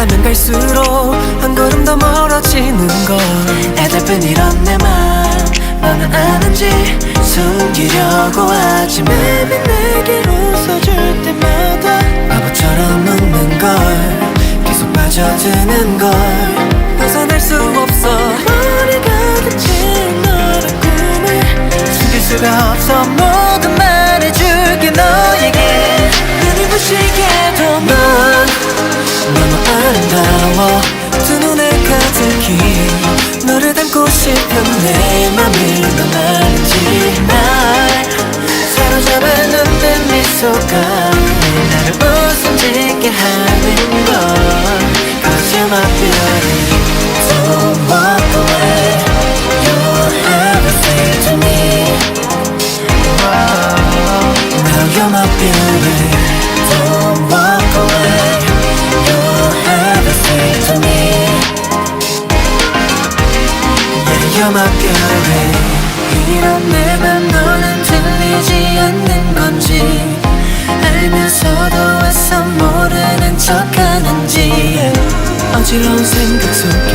가면 갈수록 한 걸음 더 멀어지는 걸 애들뿐 이런 내맘 너는 아는지 숨기려고 하지. maybe 내게 웃어줄 때마다 바보처럼 웃는 걸 계속 빠져드는 걸 싶은 내 맘이 넌 알지 날 사로잡았는데 미소가 나를 웃음 짓게 하는 걸 거짓말 그 알면서도 애써 모르는 척하는지. 어지러운 생각 속에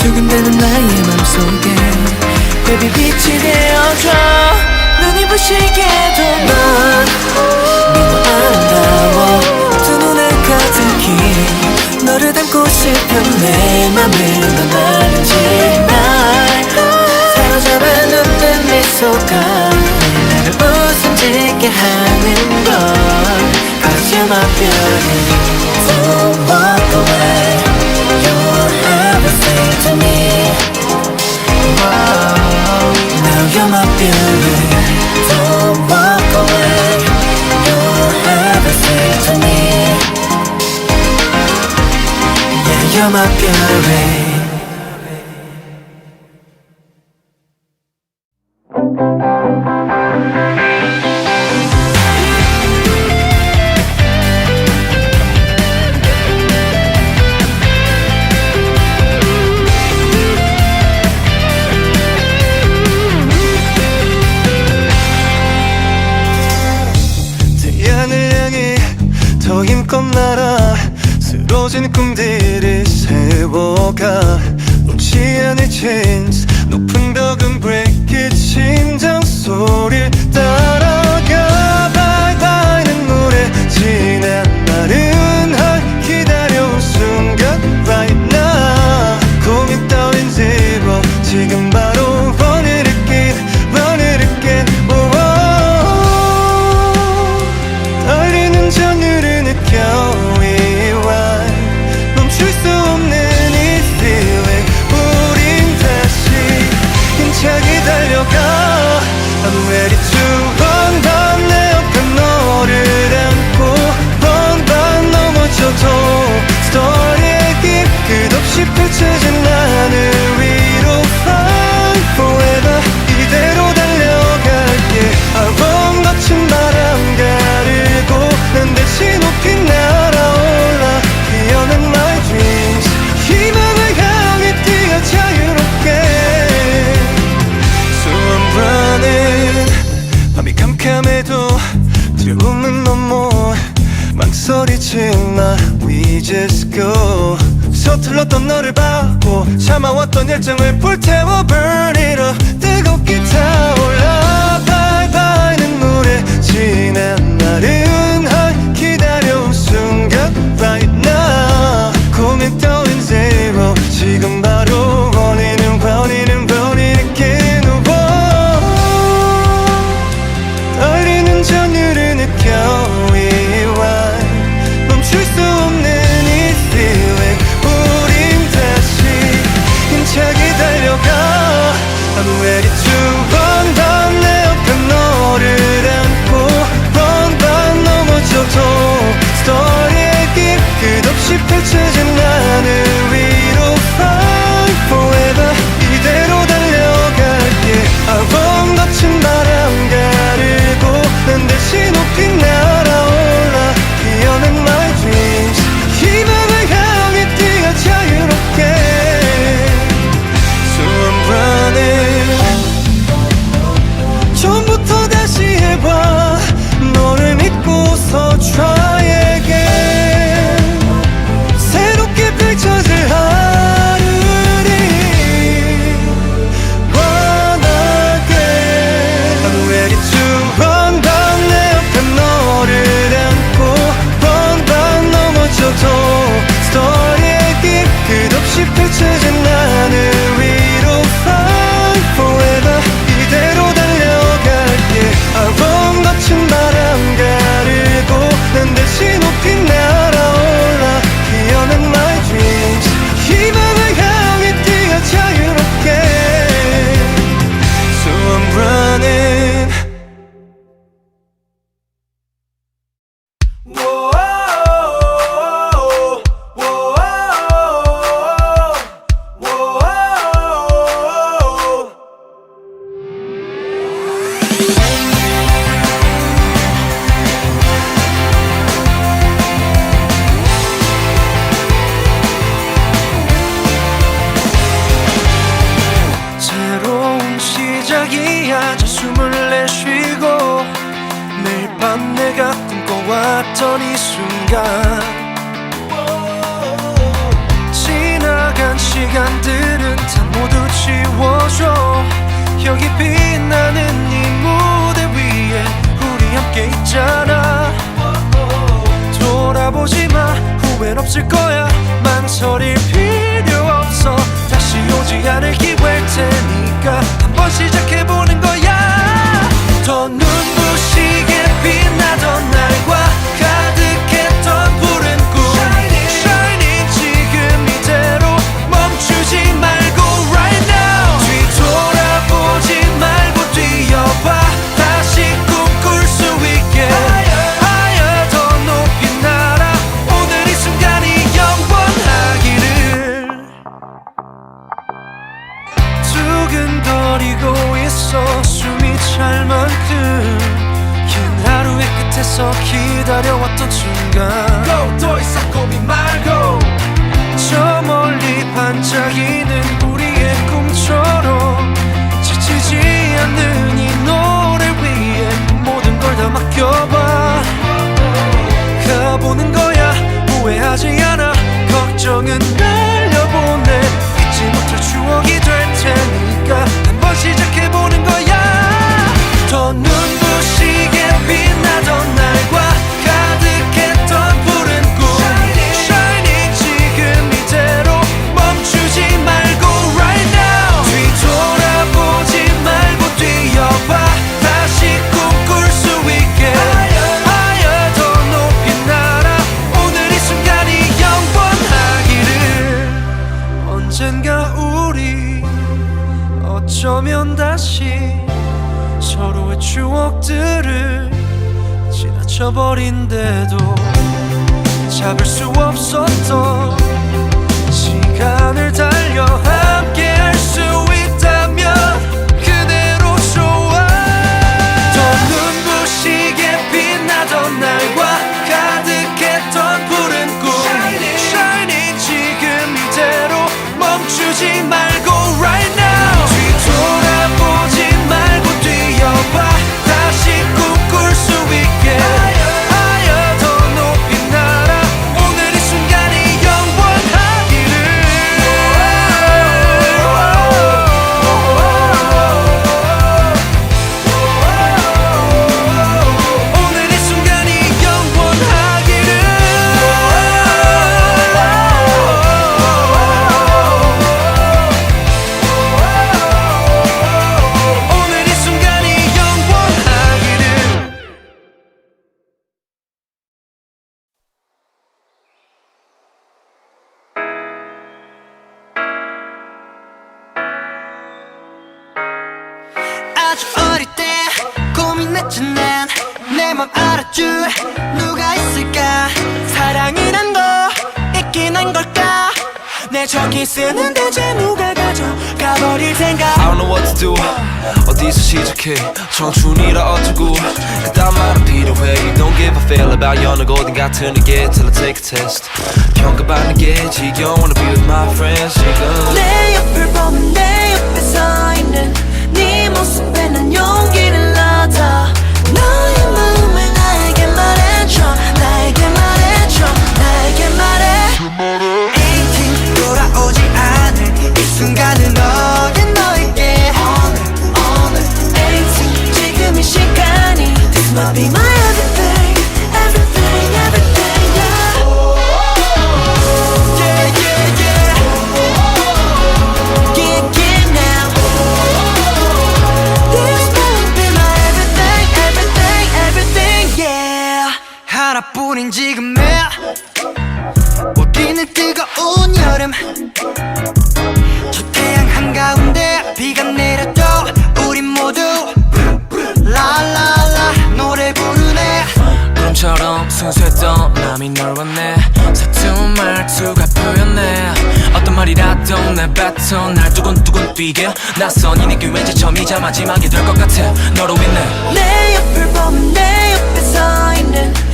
두근대는 나의 맘속에 Baby 빛이 되어줘. 눈이 부시게도 넌 너무 아름다워. 두 눈에 가득히 너를 담고 싶은 내 맘을 넌 알지 날 사로잡은 눈뜬 미소가 you're my beauty Don't walk away You're everything to me Now you're my beauty Don't walk away You're everything to me Yeah, you're my beauty 소리치마 We just go. 서툴렀던 너를 봐고 참아왔던 열정을 불태워 burn it up. 뜨겁게 타올라. Bye bye는 물에 지난 I'm ready to 추억들을 지나쳐버린데도 잡을 수 없었던 시간을 달려 어디서 시작해 청춘이라 어쩌고 그딴 말은 필요해 You don't give a feel about 여느 어딘 같은 게 Till I take a test 평가받는 게 지겨워 Wanna be with my friends 지금 내 옆을 보면 내 옆에 서 있는 하나뿐인 지금의 우리는 뜨거운 여름. 저 태양 한가운데 비가 내려도 우린 모두 라라라 노래 부르네. 구름처럼 순수했던 널 원해 서툰 말투가 보였네. 어떤 말이라도 날 뱉어 날 두근두근 뛰게 낯선 이 느낌 왠지 처음이자 마지막이 될 것 같아. 너로 인해. 내 옆을 보면 내 옆에 서 있는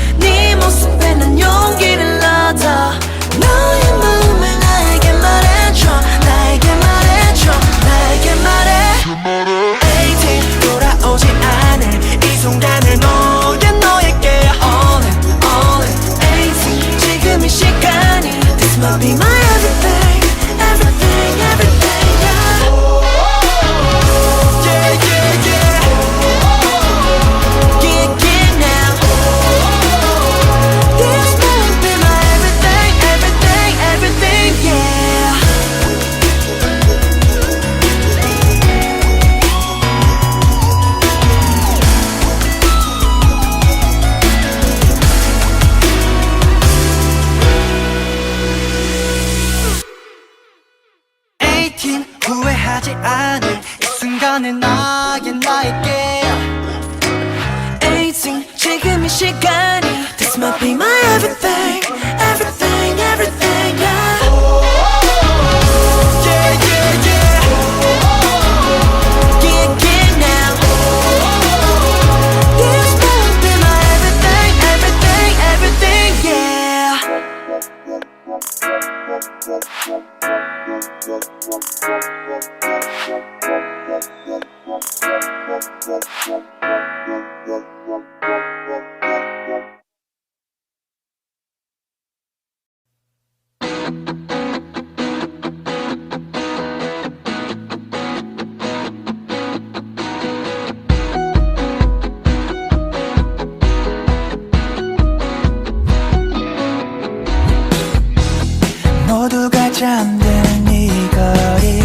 모두가 잠드는 이 거리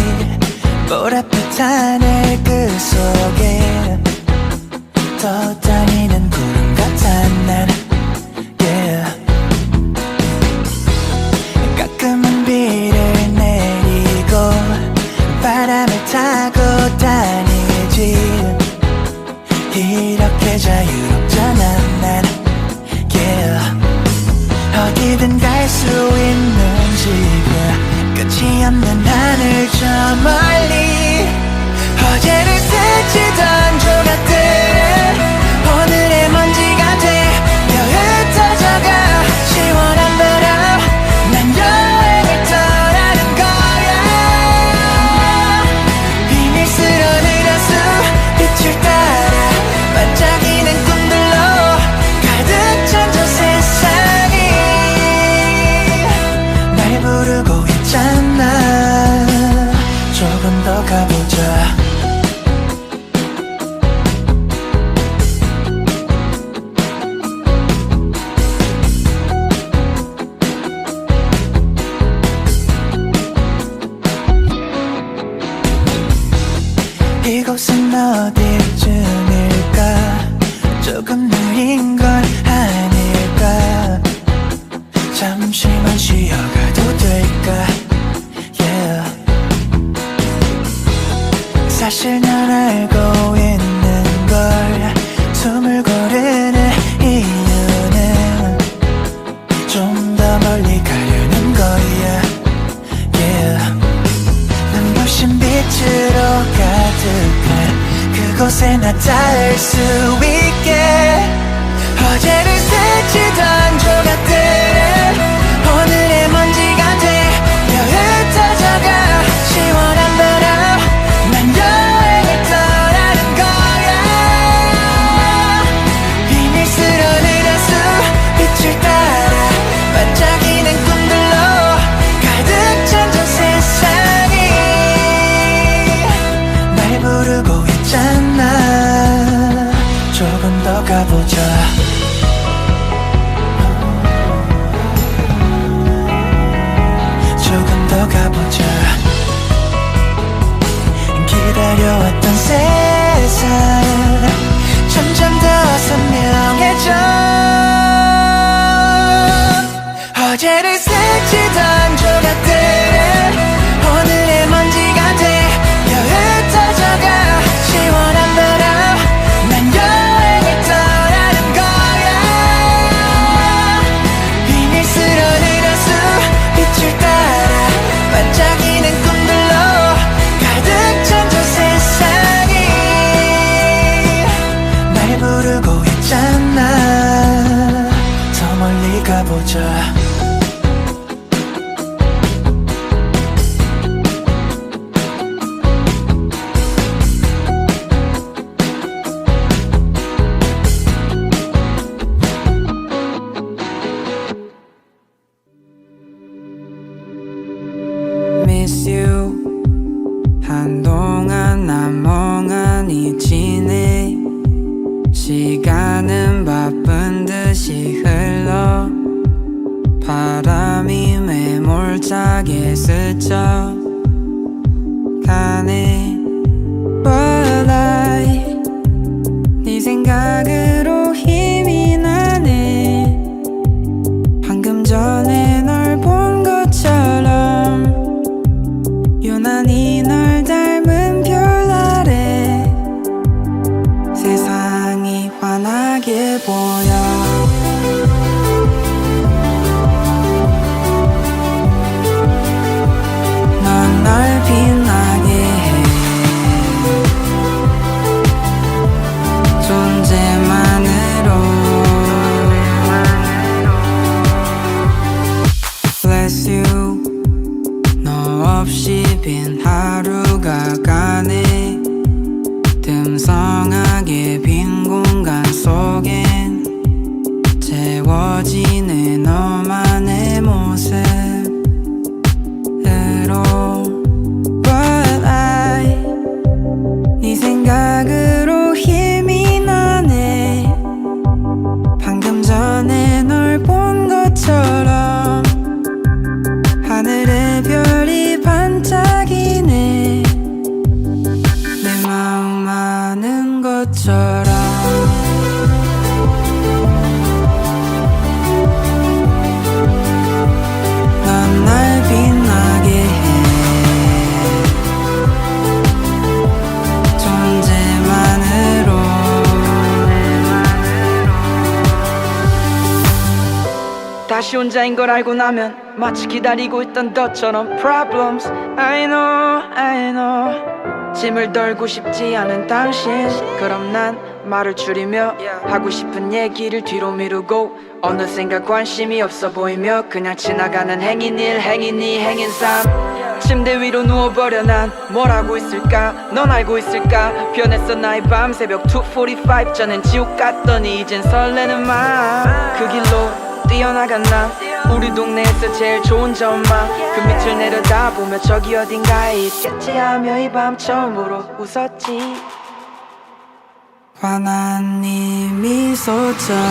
보랏빛 하늘 그 속에 떠 끝이 없는 하늘 저멀 다시 혼자인 걸 알고 나면 마치 기다리고 있던 너처럼 problems. I know I know. 짐을 덜고 싶지 않은 당신. 그럼 난 말을 줄이며 하고 싶은 얘기를 뒤로 미루고 어느샌가 관심이 없어 보이며 그냥 지나가는 행인 일 행인 이 행인 삶 침대 위로 누워버려 난 뭘 하고 있을까? 넌 알고 있을까? 변했어 나의 밤 새벽 2.45 전엔 지옥 같더니 이젠 설레는 마음. 그 길로 뛰어나간 나? 우리 동네에서 제일 좋은 점만 그 밑을 내려다보며 저기 어딘가에 있겠지 하며 이 밤 처음으로 웃었지. 환한 네 미소처럼